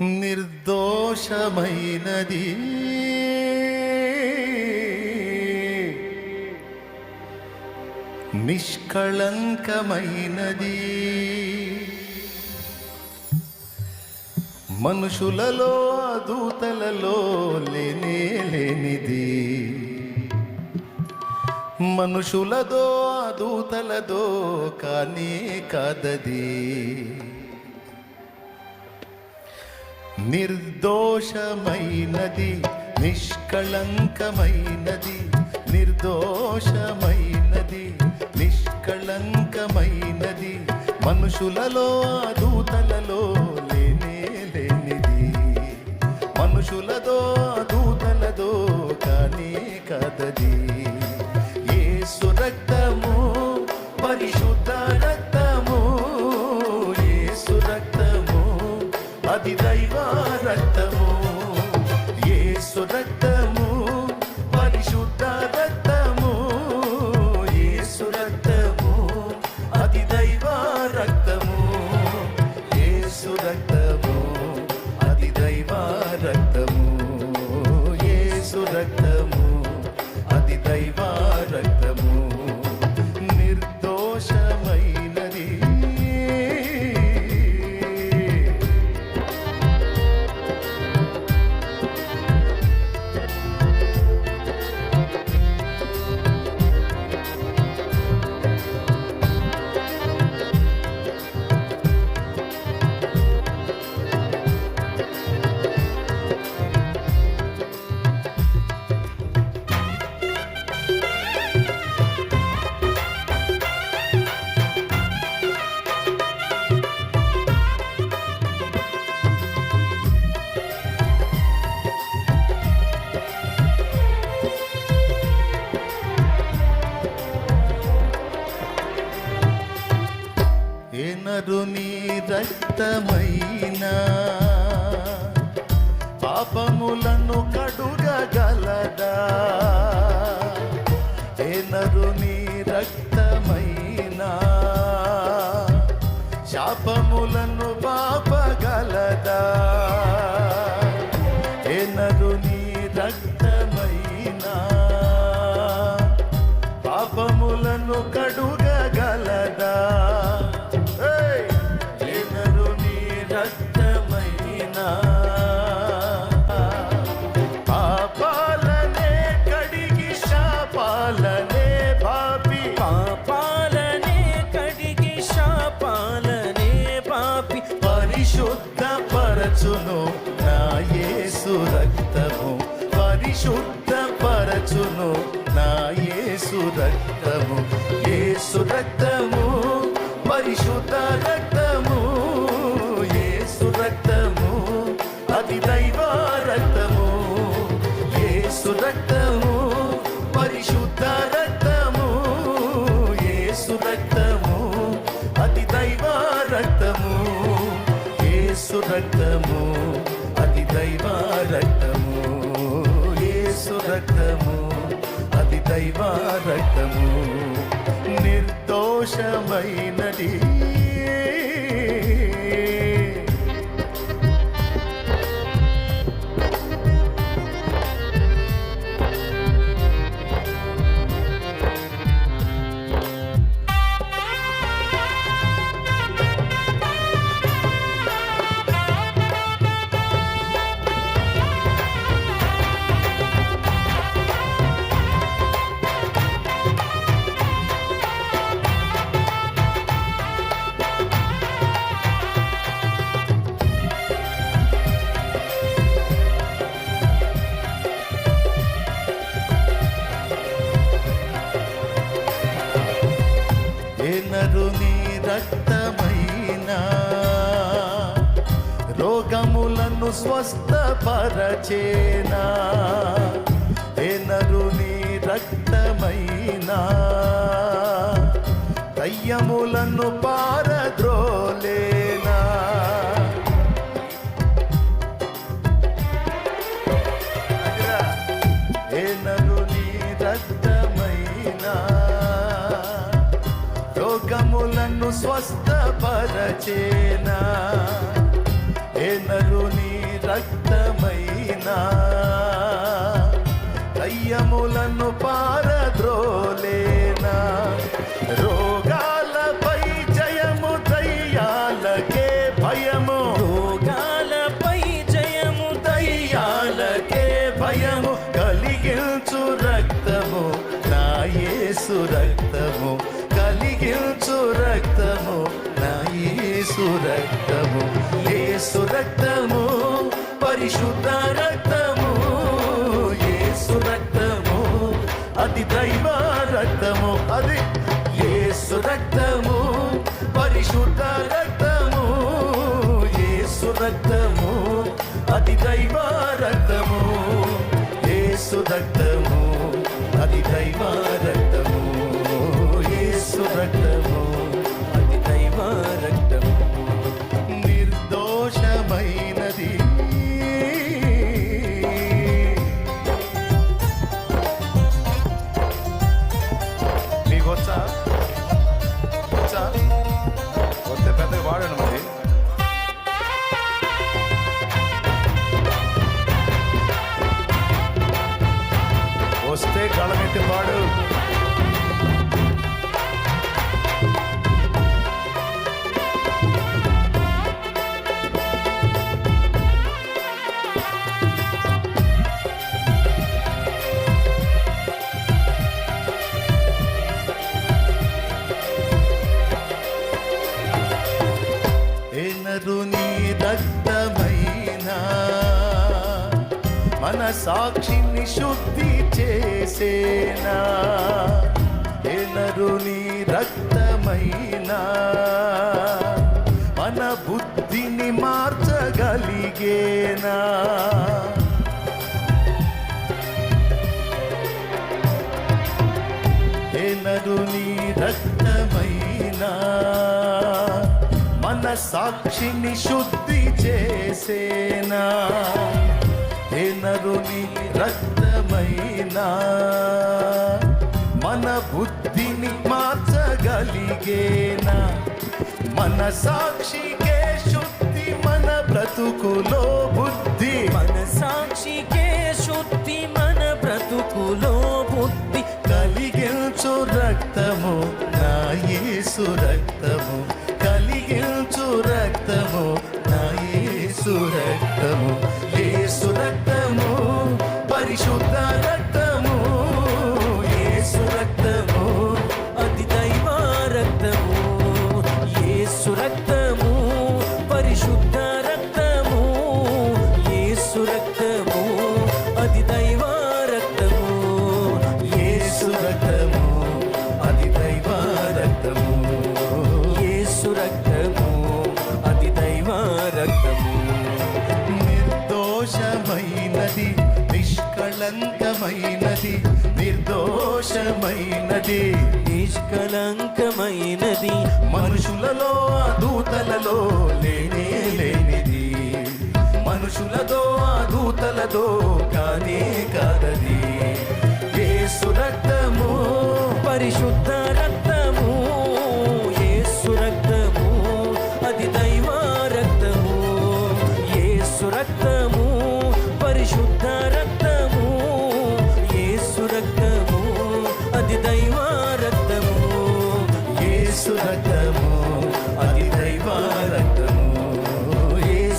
నిర్దోషమైనది. నిష్కళంకమైనది. మనుషులలో దూతలలో లేనే లేనిది. మనుషులదో దూతలదో కానీ కాదది. నిర్దోషమైనది నిష్కళంకమైనది. నిర్దోషమైనది నిష్కళంకమైనది. మనుషులలో దూతలలో లేనే లేనిది. మనుషులదో దూతలదో కానీ కదది. ఏ సురక్ష రక్తమైనా పరిశుద్ధ పరచును నా యేసు రక్తము. యేసు రక్తము పరిశుద్ధ రక్తము. యేసు రక్తము అతి దైవ రక్తము. యేసు రక్తము పరిశుద్ధ రక్తము. యేసు రక్తము అతి దైవ రక్తము. యేసు రక్తము అతి దైవ రక్తము. యేసు రక్తము అది దైవ రక్తము నిర్దోషమైనది. రోగములను స్వస్థపరచేనా? ఎనరుని రక్తమైనా? దయ్యములను పారద్రోలేనా? ఎనరు నీ రక్తమైనా? రోగములను స్వస్థపరచేనా? రక్తమైన రయ్యములను పారద్రోలేనా? రోగాలపై జయము దయ్యాలకే భయము. రోగాలపై జయము దయ్యాలకే భయము. కలిగించు రక్తము నాయసు రక్తము. కలిగించు రక్తము నాయసు రక్తము. ఏ సురక్తము పరిశుద్ధ రక్తము యేసు రక్తము అది దైవ రక్తము అది యేసు రక్తము. పరిశుద్ధ రక్తము యేసు రక్తము అది దైవ రక్తము యేసు రక్తము అది దైవ రక్తము మన సాక్షిని శుద్ధి చేసేనా? ఎనరుని రక్తమైనా? మన బుద్ధిని మార్చగలిగేనా? ఎనరుని రక్తమైనా? మన సాక్షిని శుద్ధి చేసేనా? ఎనరు నీ రక్తమైనా మన బుద్ధిని మార్చగలిగేనా? మన సాక్షికే శుద్ధి మన బ్రతుకులో బుద్ధి. మన సాక్షికే శుద్ధి మన బ్రతుకులో బుద్ధి. కలిగించు రక్తము నా యేసు రక్తము. కలిగించు రక్తము నా యేసు రక్తము. పరిశుద్ధ నిర్దోషమైనది నిష్కలంకమైనది. మనుషులలో ఆ దూతలలో లేనే లేనిది. మనుషులతో ఆ దూతలతో కానే కాదది. ఏ సురక్తము పరిశుద్ధ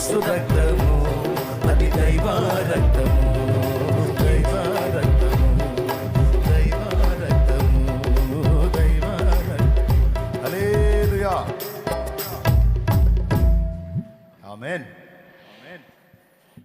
యేసు రక్తము అది దైవ రక్తము